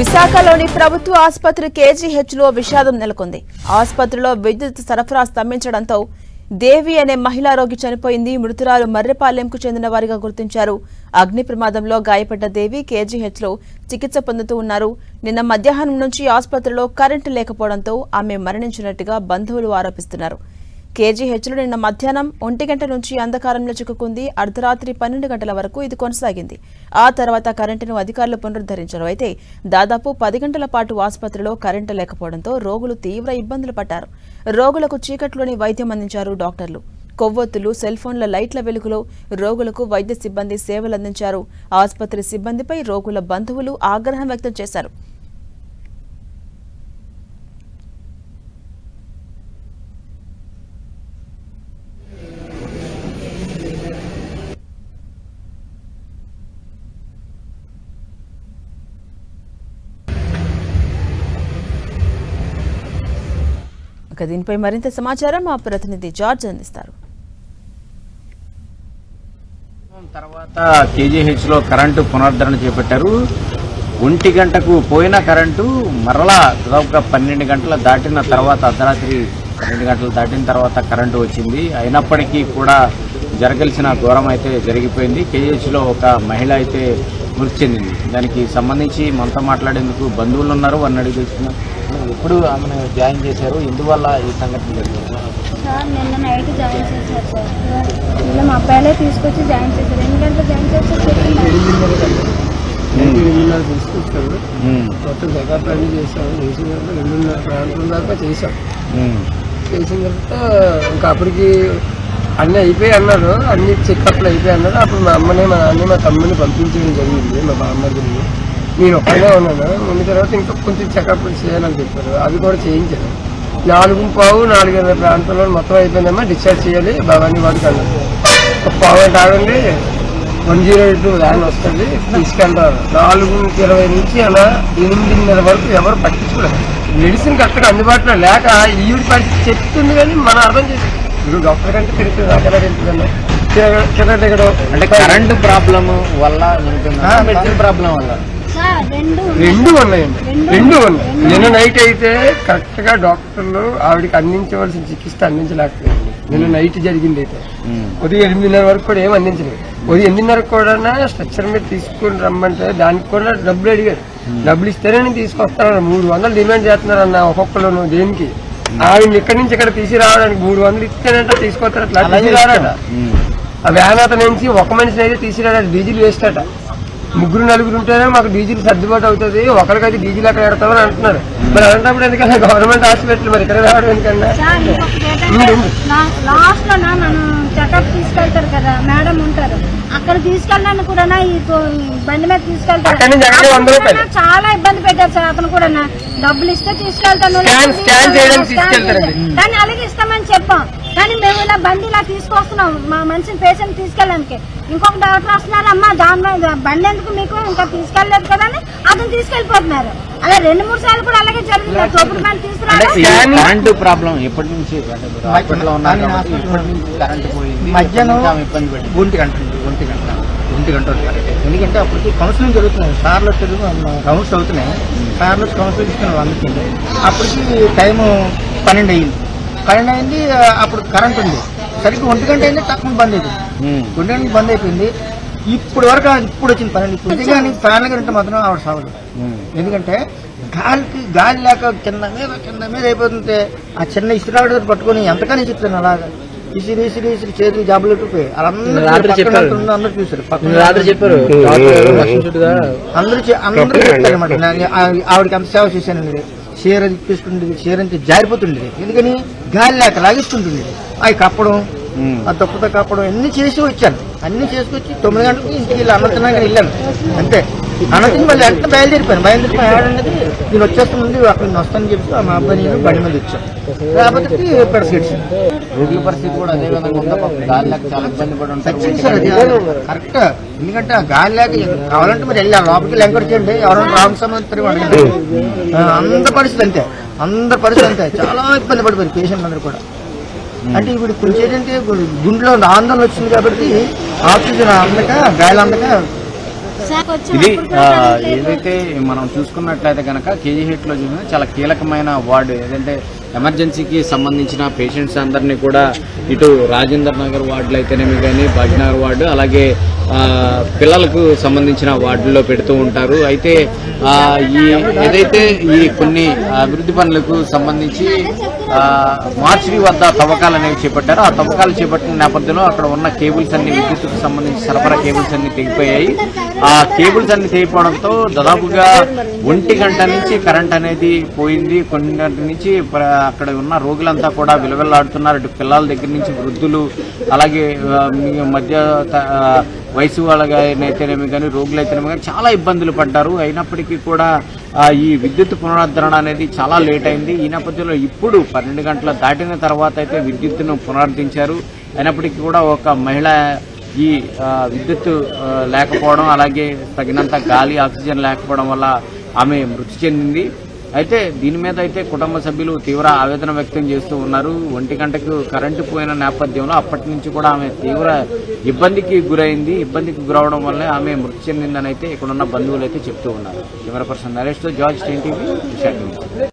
విశాఖలోని ప్రభుత్వ ఆసుపత్రి కేజీహెచ్లో విషాదం నెలకొంది. ఆసుపత్రిలో విద్యుత్ సరఫరా స్తంభించడంతో దేవి అనే మహిళా రోగి చనిపోయింది. మృతురాలు మర్రెపాలెంకు చెందిన వారిగా గుర్తించారు. అగ్ని ప్రమాదంలో గాయపడ్డ దేవి కేజీహెచ్లో చికిత్స పొందుతూ ఉన్నారు. నిన్న మధ్యాహ్నం నుంచి ఆసుపత్రిలో కరెంటు లేకపోవడంతో ఆమె మరణించినట్టుగా బంధువులు ఆరోపిస్తున్నారు. కేజీహెచ్లో నిన్న మధ్యాహ్నం ఒంటి గంట నుంచి అంధకారంలో చిక్కుకుంది. అర్ధరాత్రి పన్నెండు గంటల వరకు ఇది కొనసాగింది. ఆ తర్వాత కరెంటును అధికారులు పునరుద్ధరించారు అయితే దాదాపు పది గంటల పాటు ఆసుపత్రిలో కరెంటు లేకపోవడంతో రోగులు తీవ్ర ఇబ్బందులు పడ్డారు. రోగులకు చీకట్లోని వైద్యం అందించారు డాక్టర్లు. కొవ్వొత్తులు సెల్ ఫోన్ల లైట్ల వెలుగులో రోగులకు వైద్య సిబ్బంది సేవలందించారు ఆసుపత్రి సిబ్బందిపై రోగుల బంధువులు ఆగ్రహం వ్యక్తం చేశారు. ఇక దీనిపై మరింత సమాచారం మా ప్రతినిధి జార్జ్ అందిస్తారు. తర్వాత కేజీహెచ్లో కరెంటు పునరుద్ధరణ చేపట్టారు. ఒంటి గంటకు పోయిన కరెంటు మరలా దాదాపుగా పన్నెండు గంటల దాటిన తర్వాత అర్ధరాత్రి పన్నెండు గంటలు దాటిన తర్వాత కరెంటు వచ్చింది. అయినప్పటికీ కూడా జరగాల్సిన ఘోరం అయితే జరిగిపోయింది. కేజీహెచ్లో ఒక మహిళ అయితే మృతి చెందింది. దానికి సంబంధించి మనతో మాట్లాడేందుకు బంధువులు ఉన్నారు. వారిని అడిగి తెలుసుకున్నాం ఎప్పుడు ఆమెను జాయిన్ చేశారు? ఎందువల్ల ఈ సంఘటన జరిగింది? సార్ నిన్న నైట్ జాయిన్ చేశారు సార్. ఇలా మా అబ్బాయిలే తీసుకొచ్చి జాయిన్ చేశారు. ఎన్ని గంటలు జాయిన్ రెండున్నర తీసుకొచ్చారు. ఉమ్, మొత్తం చెకప్ అన్ని చేసాము చేసిన తర్వాత రెండున్నర ప్రాంతం దాకా చేసాం ఉమ్, చేసిన తర్వాత ఇంకా అప్పటికి అన్నీ అయిపోయి అన్నారు. అన్ని చెకప్లు అయిపోయి అన్నారు. అప్పుడు మా అమ్మని మా నాన్న మా తమ్ముని పంపించడం జరిగింది. మా బామ్మడిని నేను ఒక్కనే ఉన్నాను? ఉన్న తర్వాత ఇంకా కొంచెం చెకప్ చేయాలని చెప్పారు. అది కూడా చేయించాను నాలుగు పావు నాలుగున్నర ప్రాంతంలో మొత్తం అయిపోయిందమ్మా. డిశ్చార్జ్ చేయాలి. భవానీ వాడికి అన్నారు ఒక పావు ఆగండి వన్ జీరో ఎయిట్ వ్యాన్ వస్తుంది. తీసుకెళ్తారు. నాలుగు ఇరవై నుంచి అలా ఎనిమిదిన్నర వరకు ఎవరు పట్టించుకోలేదు. మెడిసిన్ కరెక్ట్గా అందుబాటులో లేక ఈవిడ పరిస్థితి చెప్తుంది కానీ మనం అర్థం చేసి ఇప్పుడు డాక్టర్ కంటే తిరుగుతుంది. చిన్న దిగడం. అంటే కరెంటు ప్రాబ్లం వల్ల? మెడిసిన్ ప్రాబ్లం వల్ల. రెండు రెండు ఉన్నాయండి. రెండు ఉన్నాయి. నిన్న నైట్ అయితే కరెక్ట్గా డాక్టర్లు ఆవిడకి అందించవలసిన చికిత్స అందించలేకపోయింది నిన్న నైట్ జరిగింది అయితే. ఉదయం ఎనిమిదిన్నర వరకు కూడా ఏం అందించలేదు. ఉదయం ఎనిమిదిన్నర కూడా స్ట్రక్చర్ మీద తీసుకుని రమ్మంటే దానికి కూడా డబ్బులు అడిగారు. డబ్బులు ఇస్తేనే నేను తీసుకొస్తాను మూడు వందలు డిమాండ్ చేస్తున్నారు అన్న ఒక్కొక్కరు దేనికి ఆవిడ ఇక్కడి నుంచి ఇక్కడ తీసుకురావడానికి మూడు వందలు ఇస్తేనంటే తీసుకొస్తారు అట్లా తీసుకురారట. ఆ వ్యాన్ అతను నుంచి ఒక మనిషిని అయితే తీసుకురాడు డీజిల్ వేస్ట్ అట. ముగ్గురు నలుగురు ఉంటేనే మాకు డీజిల్ సర్దుబాటు అవుతుంది. ఒకరికైతే డీజిల్ అక్కడ పెడతామని అంటున్నారు. మరి అలాంటప్పుడు ఎందుకన్నా గవర్నమెంట్ హాస్పిటల్ మరి ఇక్కడ రావడం ఎందుకన్నా? చెకప్ తీసుకెళ్తారు కదా మేడం ఉంటారు. అక్కడ తీసుకెళ్ళడానికి కూడా ఈ బండి మీద తీసుకెళ్తారు. చాలా ఇబ్బంది పెట్టారు సార్ అతను కూడా డబ్బులు ఇస్తే తీసుకెళ్తాను కానీ అలాగే ఇస్తామని చెప్పాం. కానీ మేము ఇలా బండి ఇలా తీసుకొస్తున్నాం. మా మనిషిని పేషెంట్ తీసుకెళ్ళడానికి. ఇంకొక డాక్టర్ వస్తున్నారు అమ్మా దాని బండి ఎందుకు మీకు? ఇంకా తీసుకెళ్ళలేదు కదా అని అతను తీసుకెళ్ళిపోతున్నారు. అలా రెండు మూడు సార్లు కూడా అలాగే జరిగింది. తోపుడు బండి అంటే తీసుకురావడం ఈ కరెంటు ప్రాబ్లం ఎప్పటి నుంచి హాస్పిటల్లో ఉన్నారు కాబట్టి ఇప్పటి నుంచి కరెంటు పోయింది. మధ్యాహ్నం ఇబ్బంది పడింది. ఒంటి గంట ఉంది, ఒంటి గంట. ఒంటి ఎందుకంటే అప్పటికి కౌన్సిలింగ్ జరుగుతున్నాయి సార్లు తెలుగు రౌండ్స్ అవుతున్నాయి. సార్లు కౌన్సిలింగ్ ఇస్తున్నారు అందుకే అప్పటికి టైము పన్నెండు అయింది. పన్నెండు అయింది అప్పుడు కరెంట్ ఉంది. సరిగ్గా ఒంటి గంట అయింది తక్కువ బంద్ అయిపోయింది. ఒంటి గంట బంద్ అయిపోయింది. ఇప్పుడు వరకు ఇప్పుడు వచ్చింది పన్నెండు ఇప్పుడు కానీ ఫ్యాన్ల కరెంట్ మాత్రం ఆవిడ సాగదు ఉమ్, ఎందుకంటే గాలికి గాలి లేక కింద మీద కింద మీద అయిపోతుంటే ఆ చిన్న ఇసురాడు పట్టుకొని ఎంతకని చెప్తాను అలాగా. ఇసిరి ఇసిరి ఇసిరి చేతులు జాబులు. ఉన్న అందరూ లక్ష్మణుడుగా అందరూ చె- అందరూ చెప్తారు అనమాట ఆవిడకి అంత సేవ చేశానండి చీర తీసుకుంటుంది చీర అంతా జారిపోతుండేది. ఎందుకని? గాలి లేక లాగిస్తుంటుంది అవి కప్పడం. ఆ దుప్పతో కప్పడం అన్ని చేసి వచ్చాను? అన్ని చేసుకొచ్చి తొమ్మిది గంటలకి ఇంటికి వెళ్ళి అన్నం తిన్నాక వెళ్ళాను. అంతే. అన్నం తిని మళ్ళీ వెంటనే బయలుదేరిపోయాను. బయలుదేరిపోయి ఆడన్నది నేను వచ్చేస్తుంది అక్కడ నేను వస్తానని చెప్పి మా అబ్బాయి నేను బండి మీద వచ్చాను. కాబట్టి పెడసిడిచాను రోగుల పరిస్థితి కూడా అదే విధంగా ఉందా. గాలి లేక చాలా ఇబ్బంది పడి ఉంటారు. వచ్చింది సార్ అది కరెక్ట్. ఎందుకంటే ఆ గాలి లేక కావాలంటే మరి వెళ్ళాలి. లోపలికి ఎంకరేజ్ చేయండి. ఎవరైనా రాంగ్ సంబంధించి అడగండి అందరి పరిస్థితి అంతే. అందరి పరిస్థితి అంతే. చాలా ఇబ్బంది పడిపోయారు. పేషెంట్ అందరూ కూడా. అంటే ఇప్పుడు కొంచెం ఏంటంటే గుండెలో ఆందోళన వచ్చింది కాబట్టి ఆక్సిజన్ అందక గాలి అందక ఇది. ఏదైతే మనం చూసుకున్నట్లయితే కనుక కేజీహెచ్లో చూసిన చాలా కీలకమైన వార్డు ఏదంటే ఎమర్జెన్సీకి సంబంధించిన పేషెంట్స్ అందరినీ కూడా ఇటు రాజేందర్ నగర్ వార్డులు అయితేనేమి కానీ భాగ్యనగర్ వార్డు అలాగే పిల్లలకు సంబంధించిన వార్డుల్లో పెడుతూ ఉంటారు. అయితే ఈ ఏదైతే ఈ కొన్ని అభివృద్ధి పనులకు సంబంధించి మార్చి మార్చిరి వద్ద తవ్వకాలు అనేవి చేపట్టారు ఆ తవ్వకాలు చేపట్టిన నేపథ్యంలో అక్కడ ఉన్న కేబుల్స్ అన్ని విద్యుత్కు సంబంధించి సరఫరా కేబుల్స్ అన్ని తెగిపోయాయి. ఆ కేబుల్స్ అన్ని తెగిపోవడంతో దాదాపుగా ఒంటి గంట నుంచి కరెంట్ అనేది పోయింది. కొన్ని గంట నుంచి అక్కడ ఉన్న రోగులంతా కూడా విలువెల్లాడుతున్నారు. ఇటు పిల్లల దగ్గర నుంచి వృద్ధులు అలాగే మధ్య త- ఆ, వయసు వాళ్ళైతేనేమి కానీ రోగులైతేనేమి కానీ చాలా ఇబ్బందులు పడ్డారు. అయినప్పటికీ కూడా ఈ విద్యుత్ పునరుద్ధరణ అనేది చాలా లేట్ అయింది. ఈ నేపథ్యంలో ఇప్పుడు పన్నెండు గంటల దాటిన తర్వాత అయితే విద్యుత్తును పునరుద్ధరించారు. అయినప్పటికీ కూడా ఒక మహిళ ఈ విద్యుత్ లేకపోవడం అలాగే తగినంత గాలి ఆక్సిజన్ లేకపోవడం వల్ల ఆమె మృతి చెందింది. అయితే దీని మీద అయితే కుటుంబ సభ్యులు తీవ్ర ఆవేదన వ్యక్తం చేస్తూ ఉన్నారు. ఒంటి గంటకు కరెంటు పోయిన నేపథ్యంలో అప్పటి నుంచి కూడా ఆమె తీవ్ర ఇబ్బందికి గురైంది. ఇబ్బందికి గురవడం వల్లే ఆమె మృతి చెందిందని అయితే ఇక్కడున్న బంధువులు అయితే చెప్తూ ఉన్నారు. కెమెరా పర్సన్ నరేష్తో జార్జ్ టీవీ విశాఖ